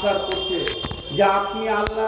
আবদার করছে যে আপনি আল্লাহ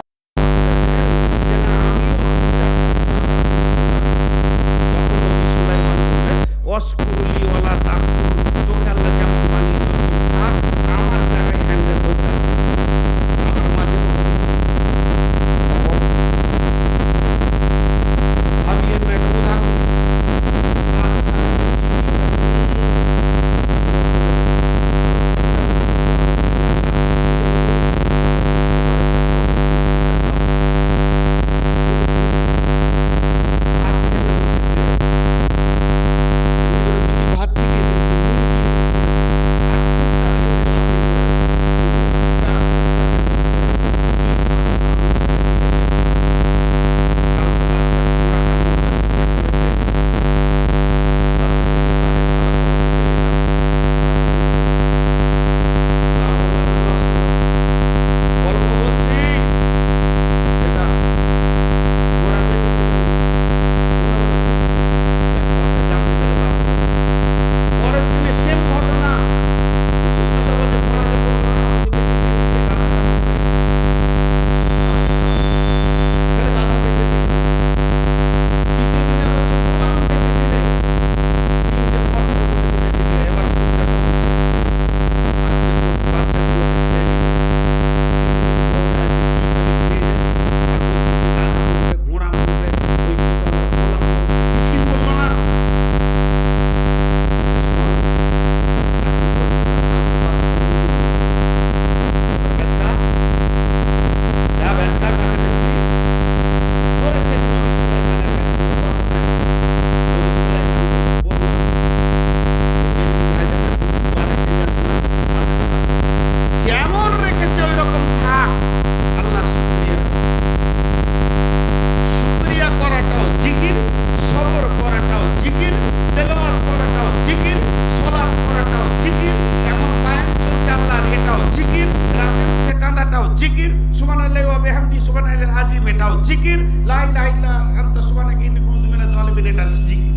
বিহামদি আজিম এটাও জিকির। লা ইলাহা ইল্লা আনতা সুবহানাকা ইন্নী কুনতু মিনাজ এটা জিকির।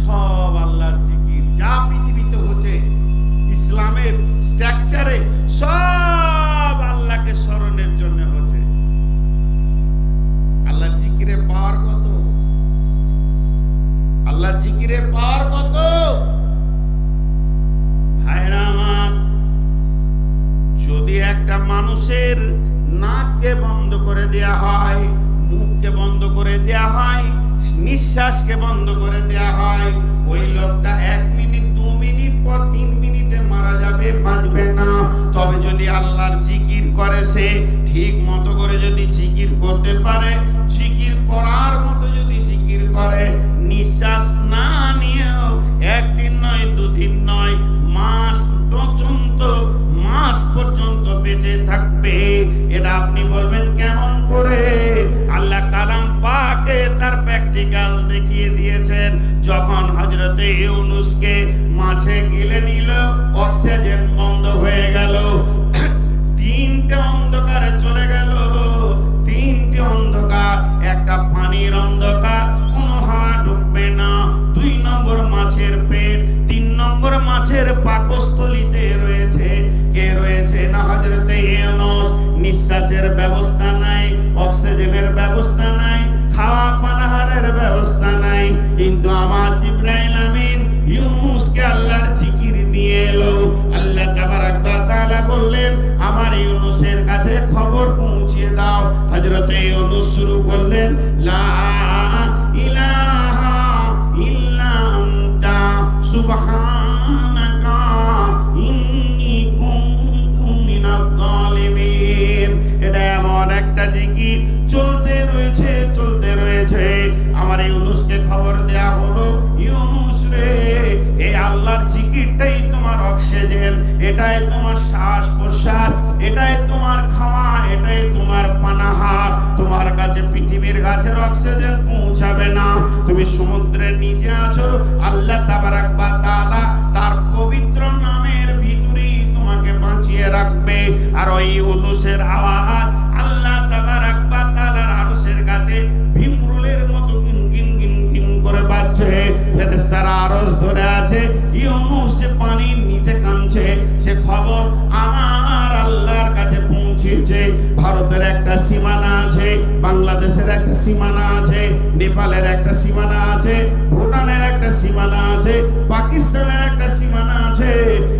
সব আল্লাহর জিকির, যা পৃথিবীতে হচ্ছে, ইসলামের স্ট্রাকচারে সব আল্লাহকে স্মরণের জন্য হচ্ছে। আল্লাহ জিকিরে পাওয়ার কত? আল্লাহ জিকিরে পাওয়ার কত? ভাইরা আমার যদি একটা মানুষের নাককে বন্ধ করে দেয়া হয়, মুখকে বন্ধ করে দেয়া হয়, নিঃশ্বাসকে বন্ধ করে দেয়া হয়, ওই লোকটা এক মিনিট, দু মিনিট পর তিন মিনিটে মারা যাবে, বাঁচবে না। তবে যদি আল্লাহর জিকির করে সে, ঠিক মতো করে যদি জিকির করতে পারে, জিকির করার মতো যদি জিকির করে, নিঃশ্বাস না নিয়েও একদিন নয়, দুদিন নয়, মাস পর্যন্ত মাস পর্যন্ত বেঁচে থাকবে। এটা আপনি বলবেন, কেমন করে? আল্লাহ কালাম পাকে তার প্র্যাকটিক্যাল দেখিয়ে দিয়েছেন। যখন হজরতে ইউনুসকে মাছে গিলে নিল, অক্সিজেন বন্ধ হয়ে গেল। তিনটে অন্ধকারে চলে গেল। তিনটে অন্ধকার, একটা পানির অন্ধকার, কোনো হাওয়া ঢুকবে না। দুই নম্বর মাছের পেট তিন নম্বর মাছের পাকস্থলিতে রয়েছে। কে রয়েছে? না হজরতে ইউনুস নিঃশ্বাসের ব্যবস্থা নাই, অক্সিজেনের ব্যবস্থা নাই খাওয়া পানাহারের এটাই তোমার শ্বাস প্রশ্বাস, এটাই তোমার খাওয়া এটাই তোমার পানাহার। তোমার কাছে পৃথিবীর গাছের অক্সিজেন পৌঁছাবে না। তুমি সমুদ্রের নিচে আছো, আল্লাহ তাবারাক বা তাআলা বাংলাদেশের একটা সীমানা আছে, নেপালের একটা সীমানা আছে, ভুটানের একটা সীমানা আছে, পাকিস্তানের একটা সীমানা আছে।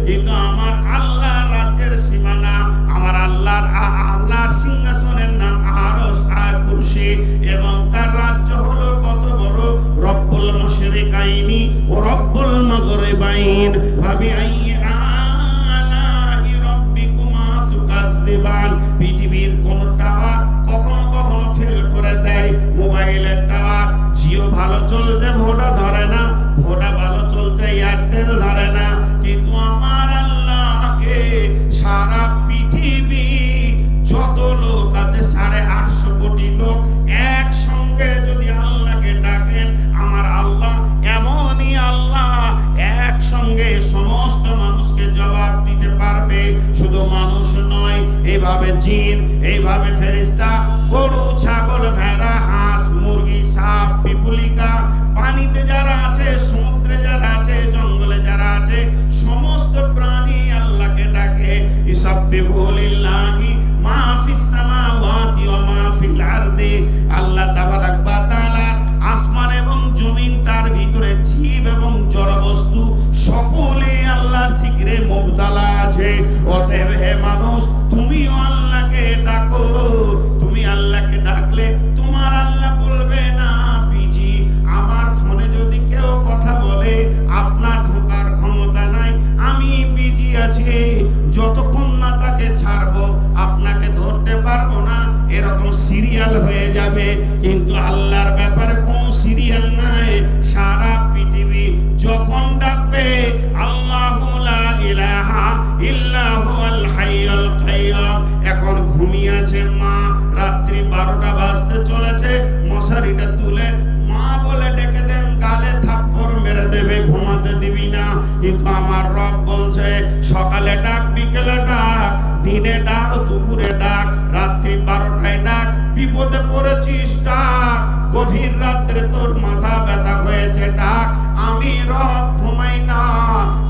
কিন্তু আমার আল্লাহর রাজ্যের সীমানা, আমার আল্লাহর আল্লাহর সিংহাসনের নাম আরস আর কুরসি এবং তার রাজ্য হলো কত বড়? রব্বুল মশরিকাইনি ও রব্বুল মগরিবাইন। ভাবি আই ভালো চলছে ভোডা ধরে না। ভোডা ভালো চলছে এয়ারটেল ধরে না। কিন্তু আমার আল্লাহকে সারা পৃথিবী যত লোক আছে, সাড়ে আটশো কোটি লোক একসঙ্গে যদি আল্লাহকে ডাকেন, আমার আল্লাহ এমনই আল্লাহ, একসঙ্গে সমস্ত মানুষকে জবাব দিতে পারবে। শুধু মানুষ নয় এইভাবে জিন এইভাবে ফেরিস্তা গরু, ছাগল, ভেড়া бегу ঘুমাতে দিবি না। কিন্তু আমার রব বলছে, সকালে ডাক, বিকেলে ডাক, দিনে ডাক, দুপুরে ডাক, রাত্রি বারোটায় ডাক, বিপদে পড়েছিস ডাক, গভীর রাত্রে তোর মাথা ব্যথা হয়েছে ডাক, আমি রব ঘুমাই না,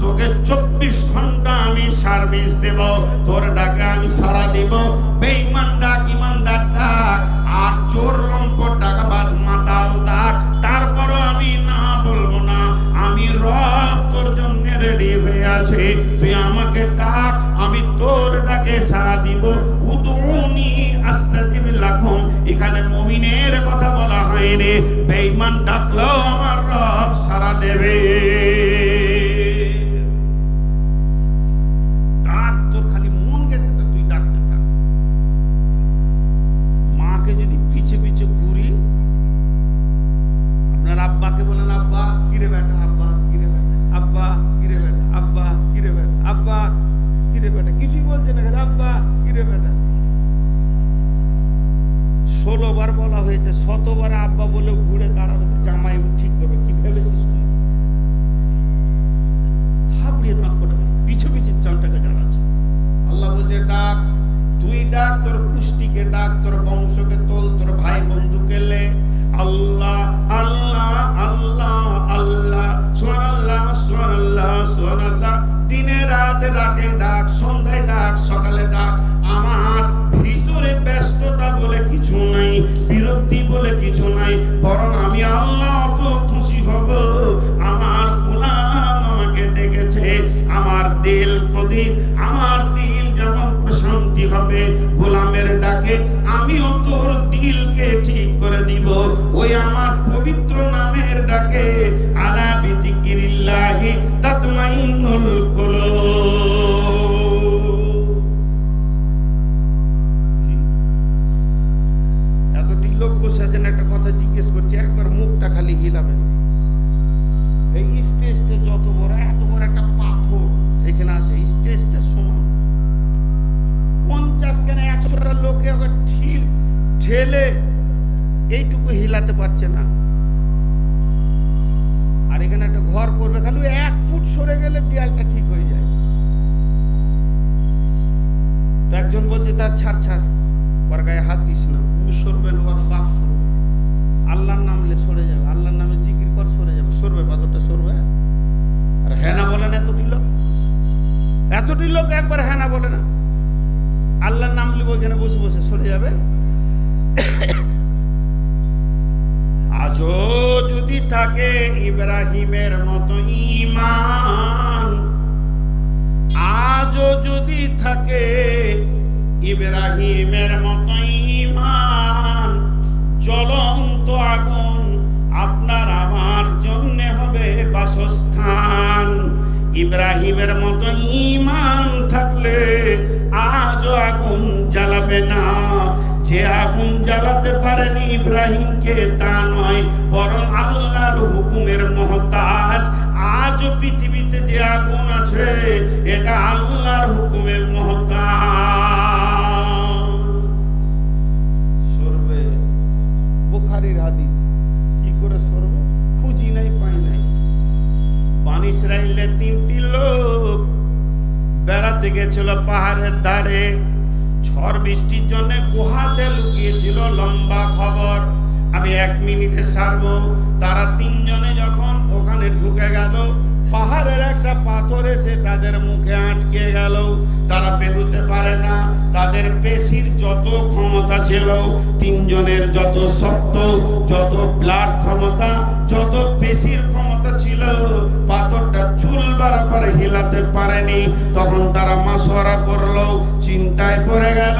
তোকে চব্বিশ ঘণ্টা আমি সার্ভিস দেব, তোর ডাকে আমি সারা দিব, বেঈমান ডাক ইমানদার ডাক, আর চোর লম্পট ডাকাবাজ আছে, তুই আমাকে ডাক, আমি তোর ডাকে সারা দিব। উদুনি আস্তাজিব লাকুম। এখানে মুমিনের কথা বলা হয়নি। বেঈমান ডাকলেও আমার রব সারা দেবে। হয়েছে, শতবার আব্বা বলে ঘুরে দাঁড়াবে তো জামাই ঠিক করবে, কি ভেবেছিস তুই? থাপড়িয়ে দাঁত করে পিছু পিছু চালটাকে জানাচ্ছে আল্লাহ বলছে, ডাক, তুই ডাক, তোর পুষ্টিকে ডাক, তোর বংশকে ঘর করবে, খালি এক ফুট সরে গেলে দেয়ালটা ঠিক হয়ে যায়। একজন বলছে, তার ছাড় ছাড়, ওর গায়ে হাত দিস না, ও সরবে ওর বাপ সরবে। আল্লাহর নামলে সরে যাবে, আল্লাহর নামে জিকির কর, সরে যাবে। সরবে পাথরটা সরবে আর হ্যাঁ না বলে না এতটি লোক? এতটি লোক একবার হ্যাঁ না বলে না। আল্লাহর নাম লিব, ওইখানে বসে বসে সরে যাবে। আজও যদি থাকে ইব্রাহিমের মতো ইমান আজও যদি থাকে ইব্রাহিমের মতো ইমান জ্বলন্ত আগুন আপনার আমার জন্য হবে বাসস্থান। ইব্রাহিমের মতো ইমান থাকলে আজও আগুন জ্বালাবে না। যে আগুন জ্বালাতে পারেনি ইব্রাহিমকে, তা নয়, বরং আল্লাহর হুকুমের মহতাজ। আজও পৃথিবীতে যে আগুন আছে, এটা আল্লাহর হুকুমের মহতাজ। সরবে। বুখারির হাদিস, কি করে সরবে? খুঁজি নাই, পাই নাই। পানি ইসরায়েলে তিনটি লোক বেড়াতে গেছিল পাহাড়ের ধারে। ঝড় বৃষ্টির জন্য গুহাতে লুকিয়েছিল লম্বা খবর। আমি এক মিনিটে সারবো। তারা তিনজনে যখন ওখানে ঢুকে গেল পাহাড়ের একটা পাথর এসে তাদের মুখে আটকে গেল। তারা বেরোতে পারে না। তাদের পেশির যত ক্ষমতা ছিল, তিনজনের যত শক্ত, যত ব্লাড ক্ষমতা, যত পেশির ক্ষমতা ছিল, পাথরটা চুল বারাবার হিলাতে পারেনি। তখন তারা মাসোয়ারা করল, চিন্তায় পড়ে গেল।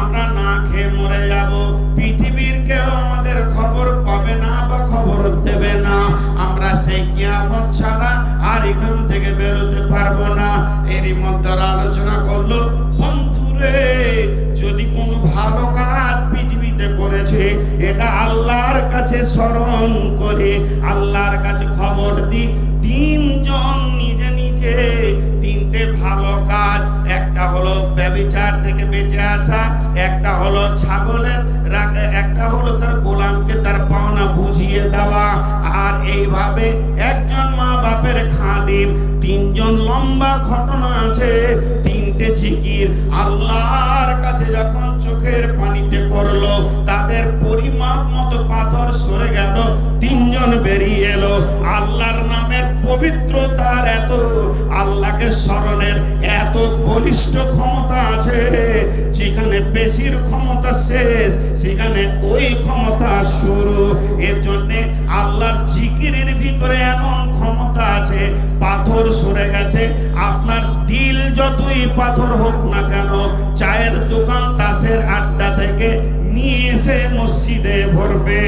আমরা না খেয়ে মরে যাব। পৃথিবীর কেউ আমাদের খবর পাবে না বা খবর দেবে না। আমরা সেই কিয়ামত ছাড়া আর এখান থেকে বেরোতে পারব না। এরই মধ্যে আলোচনা করল, বন্ধুরে, যদি কোনো ভালো কাজ পৃথিবীতে করেছে, এটা আল্লাহর কাছে স্মরণ করে, আল্লাহর কাছে খবর দি। তিনজন নিজে নিজে তিনটে ভালো কাজ, একটা হলো ব্যবিচার থেকে বেঁচে আসা, একটা হলো ছাগলের একটা হলো তার গোলামকে তার পাওনা বুঝিয়ে দেওয়া। আর এইভাবে একজন মা বাপের খাদিম তিনজন লম্বা ঘটনা আছে, তিনটে জিকির। আল্লাহর কাছে যখন চোখের পানিতে করল তাদের পরিমাপ মতো পাথর সরে গেল, তিনজন বেরিয়ে এলো। আল্লাহর নামের পবিত্রতার এত, আল্লাহকে স্মরণের এত বলিষ্ঠ ক্ষমতা আছে, যেখানে বেশির ক্ষমতা শেষ, সেখানে ওই ক্ষমতা শুরু। এর জন্যে আল্লাহর জিকিরের ভিতরে এমন ক্ষমতা আছে, পাথর সরে গেছে। আপনার দিল যতই পাথর হোক না কেন, চায়ের দোকান তাসের আড্ডা থেকে নিয়ে এসে মসজিদে ভরবে।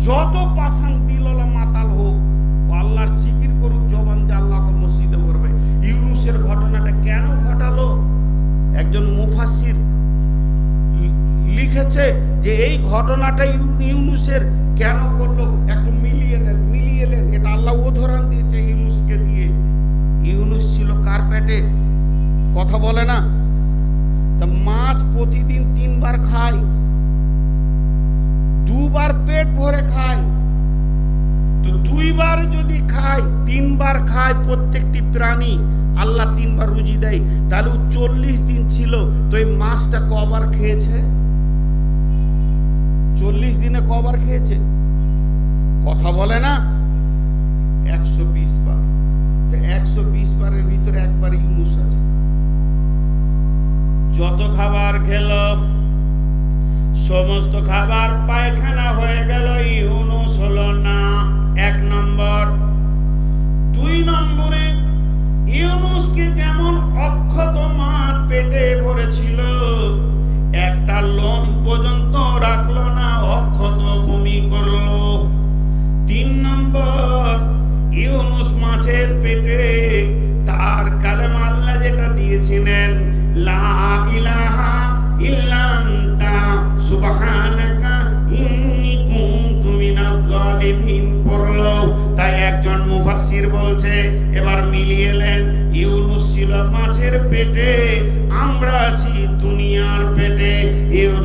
যত পাশান দিললা মাতাল হোক আল্লাহর জিকির করুক, জবান দিয়ে আল্লাহকে মসজিদে ভরবে। ইউনুসের ঘটনাটা কেন ঘটালো? একজন মুফাসির লিখেছে যে এই ঘটনাটা ইউ- ইউনুসের কেন করল? একটু মিলিয়ে নেন মিলিয়ে নেন। এটা আল্লাহ উদাহরণ দিয়েছে ইউনুসকে দিয়ে। ইউনুস ছিল কার পেটে? কথা বলে না? তা মাছ প্রতিদিন তিনবার খায়, দুবার পেট ভরে খায়। তো দুইবার যদি খায়, তিনবার খায় প্রত্যেকটি প্রাণী, আল্লাহ তিনবার রুজি দেয়। তাহলে চল্লিশ দিন ছিল, তো এই মাছটা কবার খেয়েছে? চল্লিশ দিনে কবার খেয়েছে? কথা বলে না? একশো বিশ বার। একশো বিশ বারের ভিতরে একবার ইউনুস আছে। যত খাবার খেল, সমস্ত খাবার পায়খানা হয়ে গেল, ইউনুস হলো না। এক নম্বর। দুই নম্বরে, ইউনুসকে যেমন অক্ষত মাঠ পেটে ভরেছিল, একটা লোম পর্যন্ত রাখল না, অক্ষত বমি করল। তিন নম্বর, ইউনুস মাছের পেটে তার কালেম আল্লাহ যেটা দিয়েছিলেন, লা ইলাহা ইল্লা আনতা সুবহানাকা ইন্নী কুনতু মিনাজ জালিমিন পড়ল। তাই একজন মুফাসসির বলছে, এবার মিলিয়ে এলেন ইউনুস ছিল মাছের পেটে, আমরা আছি দুনিয়ার পেটে, ইউনুস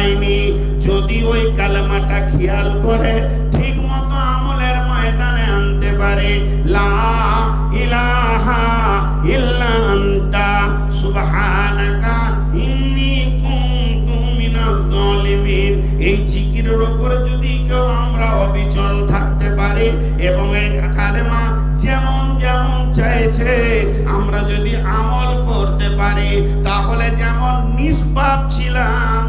পাইনি। যদি ওই কালেমাটা খেয়াল করে, ঠিক মতো আমলের ময়দানে আনতে পারে। এই যদি কেউ আমরা থাকতে পারি এবং যেমন চাইছে, আমরা যদি আমল করতে পারি, তাহলে যেমন নিষ্পাপ ছিলাম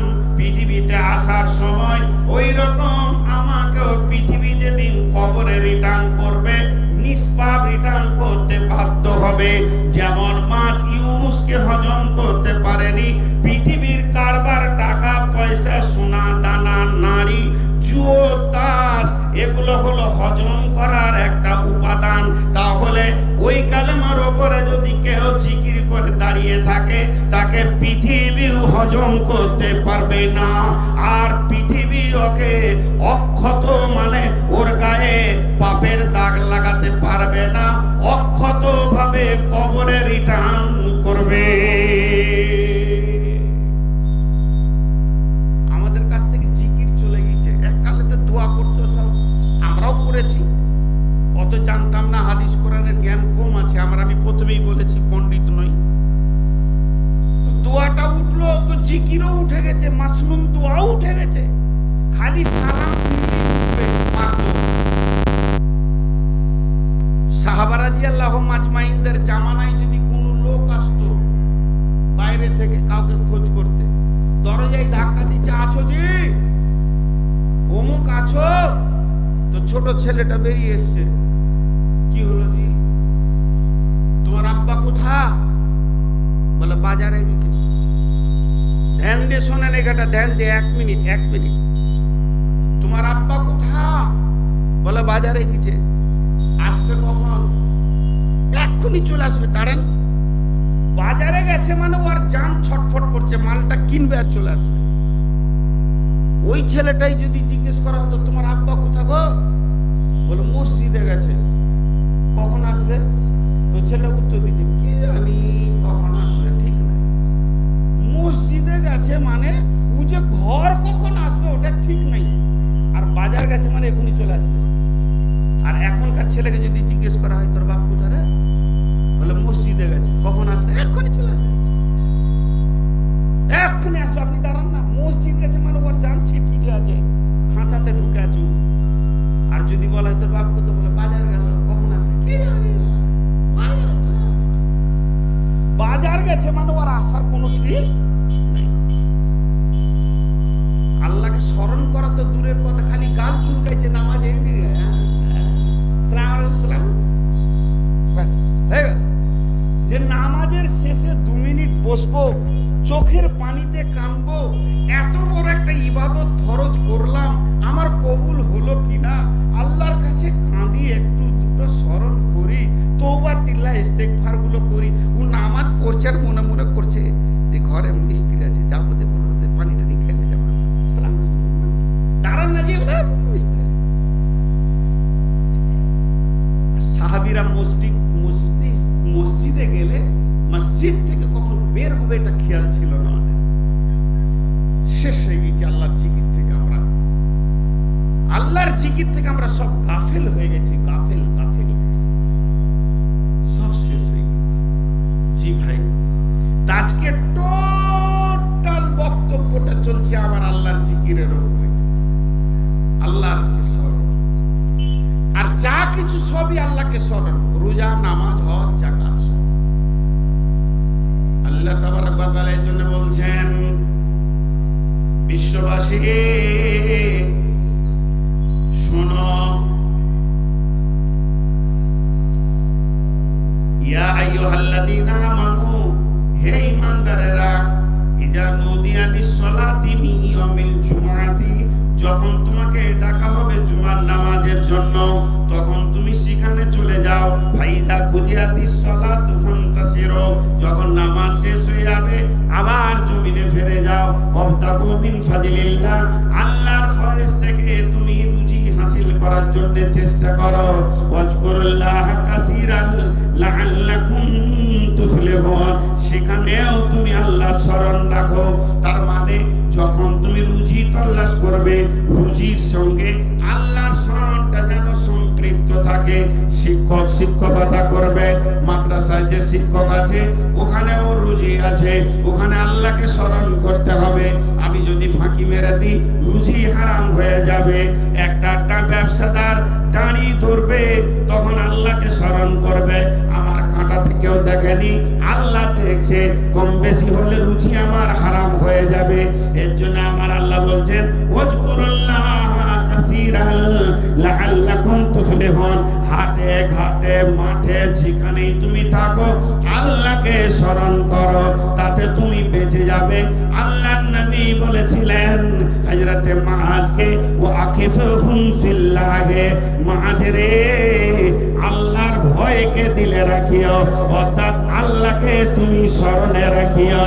পৃথিবীতে আসার সময় ওই রকম আমাকেও পৃথিবী যেদিন কবরে রিটার্ন করবে, নিষ্পাপ রিটার্ন করতে বাধ্য হবে। যেমন মাছ ইউনুসকে হজম করতে পারেনি, পৃথিবীর কারবার টাকা, পয়সা, সোনা, দানা, নারী, জুয়ো, তাস, এগুলো হলো হজম করার একটা উপাদান। তাহলে ওই কালেমার ওপরে যদি কেউ জিকির করে দাঁড়িয়ে থাকে, তাকে পৃথিবীও হজম করতে পারবে না। আর পৃথিবী ওকে অক্ষত মানে ওর গায়ে পাপের দাগ লাগাতে পারবে না অক্ষত ভাবে কবরে রিটার্ন করবে। আমাদের কাছ থেকে জিকির চলে গেছে এককালে তো দোয়া করতো সব। আমরাও করেছি। অত জানতাম না, হাদিস কোরআনের জ্ঞান কম আছে। আমরা আমি প্রথমেই বলেছি পণ্ডিত নই তো দোয়াটা উঠল তো জিকিরও উঠে গেছে মাসনুম দোয়াও উঠে গেছে। খালি সালাম ফিরলেই উঠবে সাহাবারাজি আল্লাহ মাজমাইনদের জামানায় যদি কোনো লোক আসতো বাইরে থেকে কাউকে খোঁজ করতে, দরজায় ধাক্কা দিচ্ছে আছো জি, অমুক আছো? তো ছোট ছেলেটা বেরিয়ে এসছে। কি হলো জি? তোমার আব্বা কোথা বলে, বাজারে গেছে। ধ্যান দিয়ে শোনেন এখানটা ধ্যান দিয়ে এক মিনিট এক মিনিট। তোমার আব্বা কোথা বলে বাজারে গেছে। আসবে কখন? এক্ষুনি চলে আসবে, দাঁড়ান। বাজারে গেছে মানে ওর যান ছটফট করছে, মালটা কিনবে আর চলে আসবে। ওই ছেলেটাই যদি জিজ্ঞেস করা হতো, তোমার আব্বা কোথা গো? বলে, মসজিদে গেছে। কখন আসবে? তো ছেলেটা উত্তর দিচ্ছে কি জানি কখন আসবে? মসজিদে গেছে মানে ও যে ঘর কখন আসবে ওটা ঠিক নাই। আর বাজার গেছে মানে এখনই চলে আসবে। আর এখনকার ছেলেকে যদি জিজ্ঞেস করা হয়, তোর বাপ কোথায় বলে, মসজিদে গেছে। কখন আসবে? এক্ষুনি চলে আসবে। এক্ষুনি আসবে? আপনি দাঁড়ান না। মসজিদ গেছে মানে ওর যান ছিটফিটে আছে। খাঁচাতে ঢুকে আছে। আর যদি বলা হয়, তোর বাপ কোথায়? বলে, বাজার গেল। কখন আসবে? কি জানি বাজার গেছে মানে ওর আসার কোনো ঠিক নেই আল্লাহকে স্মরণ করা তো দূরের কথা খালি গাল চুলকাইছে নামাজ এই নিয়ে, হ্যাঁ? সালাম ব্যাস। যে নামাজের শেষে দু মিনিট বসবো চোখের পানিতে কানবো এত বড় একটা ইবাদত ফরজ করলাম আমার কবুল হলো কিনা আল্লাহর কাছে কাঁদি একটু দুটো স্মরণ করি তৌবা তিল্লা ইস্তেকফারগুলো করি। ও নামাজ পড়ছে আর মনে মনে করছে যে ঘরে মিস্ত্রি আছে, যাব দে বলব পানি টানি খেলে যাব। সালাম দাঁড়ান না যে মিস্ত্রি সাহাবিরা মসজিদ মসজিদ, মসজিদে গেলে মসজিদ থেকে কখন বের হবে এটা খেয়াল ছিল না আমাদের। শেষ হয়ে গেছে আল্লাহর জিকির থেকে আমরা, আল্লাহর জিকির থেকে আমরা সব গাফেল হয়ে গেছি, গাফেল গাফেল সব শেষ হয়ে গেছে জি ভাই তা আজকে টোটাল বক্তব্যটা চলছে আমার আল্লাহর জিকিরের উপরে। আল্লাহর স্মরণ? আর যা কিছু সবই আল্লাহকে স্মরণ। রোজা, নামাজ, হজ জাকাত আল্লাহ তাবারক ওয়া জন্য বলছেন, বিশ্ববাসী, শোনো। ইয়া আইয়ুহাল্লাযীনা আমানু হে ঈমানদারেরা ইজা নুদিয়া লিস-সালাতি মিন ইয়াউমিল যখন তোমাকে ডাকা হবে জুমার নামাজের জন্য, তখন তুমি সেখানে চলে যাও। ফাইদা কুদিয়াতিস সালাতু ফান্তাসিরু, যখন নামাজ শেষ হয়ে যাবে, আবার জমিনে ফিরে যাও। ওয়াবতাগু মিন ফাদিলিল্লাহ আল্লাহর ফয়েজ থেকে তুমি হাসিল করার জন্য চেষ্টা করো। ওয়াজকুরুল্লাহ কাসীরান লাআল্লাকুম তুফলিহুন। সেখানেও তুমি আল্লাহ স্মরণ রাখো। তার মানে যখন তুমি রুজি তল্লাশ করবে, রুজির সঙ্গে আল্লাহর স্মরণটা যেন সম্পৃক্ত থাকে। শিক্ষক শিক্ষকতা করবে, মাদ্রাসায় যে শিক্ষক আছে, ওখানেও রুজি রুজি আছে। ওখানে আল্লাহকে স্মরণ করতে হবে। আমি যদি ফাঁকি মেরে দিই, রুজি হারাম হয়ে যাবে। একটা একটা ব্যবসাদার দাঁড়ি ধরবে, তখন আল্লাহকে স্মরণ করবে। আমার কাঁটা থেকেও দেখেনি, আল্লাহ দেখছে কম বেশি হলে রুজি আমার হারাম হয়ে যাবে। এর জন্য আমার আল্লাহ বলছেন হাটে ঘাটে, মাঠে যেখানেই তুমি থাকো, আল্লাহকে স্মরণ করো, তাতে তুমি বেঁচে যাবে। আল্লাহ নবী বলেছিলেন, হযরতে মাআজকে ও আকিফুহুম ফিল্লাহে। মাআজ রে আল্লাহর ভয়কে দিলে রাখিও, অর্থাৎ আল্লাহকে তুমি স্মরণে রাখিও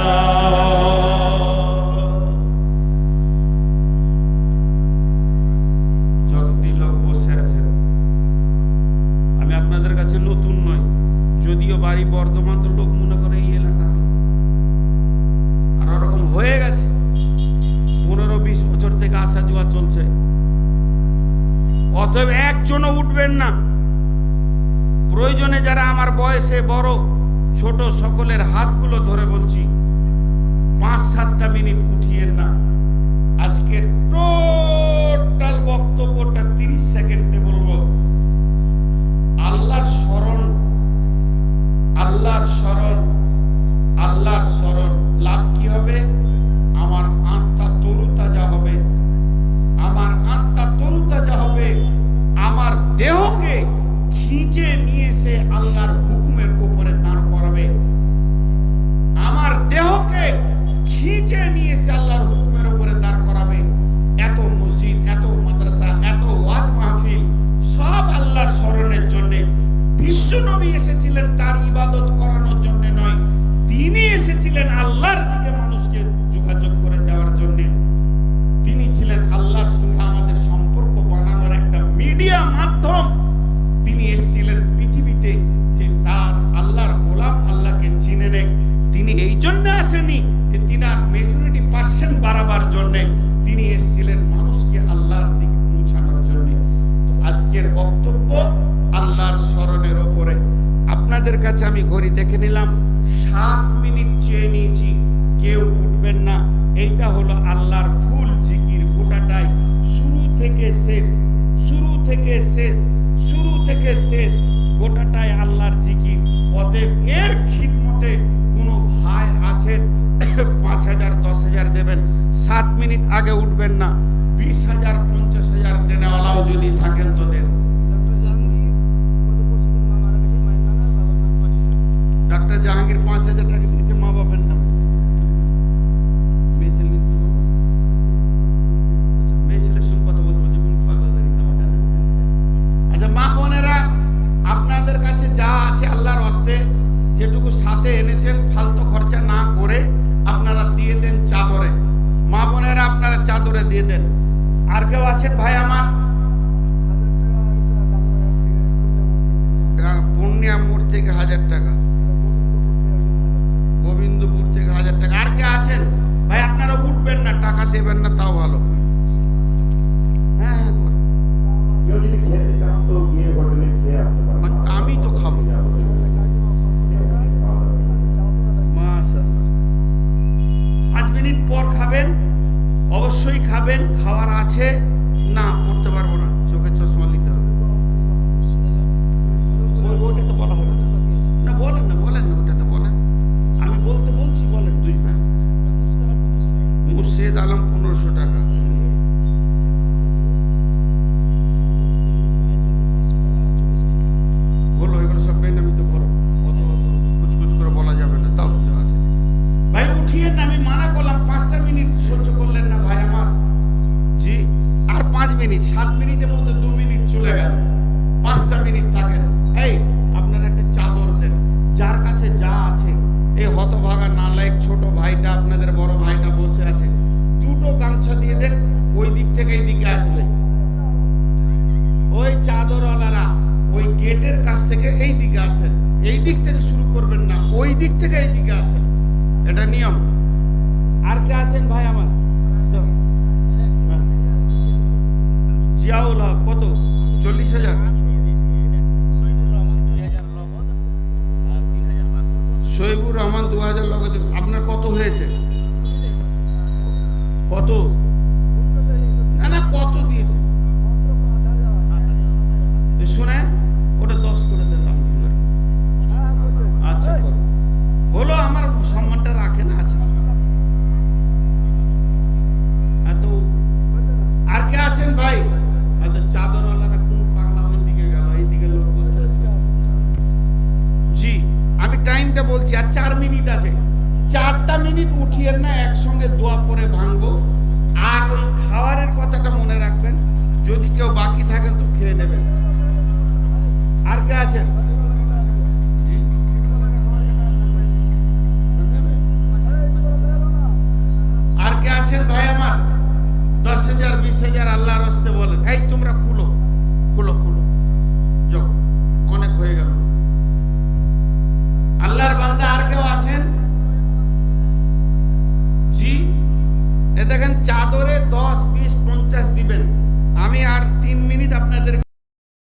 যতটি লোক বসে আছেন আমি আপনাদের কাছে নতুন নয় যদিও বাড়ি বর্ধমান তো লোক মনে করে এই এলাকার আর ওরকম হয়ে গেছে। পনেরো বিশ বছর থেকে আসা যাওয়া চলছে। অতএব একজনও উঠবেন না। প্রয়োজনে যারা আমার বয়সে বড়, ছোট সকলের হাতগুলো ধরে বলছি, পাঁচ সাতটা মিনিট উঠিয়েন না। আজকের টোটাল বক্তব্যটা তিরিশ সেকেন্ডে বলব। আল্লাহর স্মরণ আল্লাহর স্মরণ আল্লাহর স্মরণ লাভ কি হবে? আমার আত্মা তরুতাজা হবে। আমার আত্মা তরুতাজা হবে। আমার দেহকে খিঁচে নিয়ে এসে আল্লাহর হুকুমের উপরে দাঁড় করাবে। আমার দেহকে খিঁচে নিয়ে সে আল্লাহর হুকুমের উপরে দাঁড় করাবে। এত মসজিদ, এত মাদ্রাসা, এত ওয়াজ মাহফিল, সব আল্লাহর স্মরণের জন্য বিশ্ব নবী এসেছিলেন তার ইবাদত করানোর জন্য নয়। তিনি এসেছিলেন আল্লাহর দিকে মানুষকে মিনিট আগে উঠবেন না। বিশ হাজার খাওয়ার আছে। থেকে এই দিকে আসেন এই দিক থেকে শুরু করবেন না, ওই দিক থেকে এই দিকে আসেন এটা নিয়ম। আর কে আছেন ভাই আমার। জিয়াউল হক, কত? চল্লিশ হাজার। শহীবুর রহমান দু হাজার আপনার কত হয়েছে? কত? বলছি, আর চার মিনিট আছে। চারটা মিনিট উঠিয়ে না একসঙ্গে দোয়া পরে ভাঙবো। আর ওই খাবারের কথাটা মনে রাখবেন, যদি কেউ বাকি থাকেন তো খেয়ে নেবেন। আর কে আছেন? আর কে আছেন ভাই আমার? দশ হাজার, বিশ হাজার আল্লাহর হস্তে বলেন, এই তোমরা খুলো খুলো খুলো যাও অনেক হয়ে গেল আল্লাহর বান্দা আর কেউ আছেন? জি? এ দেখেন, চাদরে দশ, বিশ, পঞ্চাশ দিবেন। আমি আর তিন মিনিট আপনাদের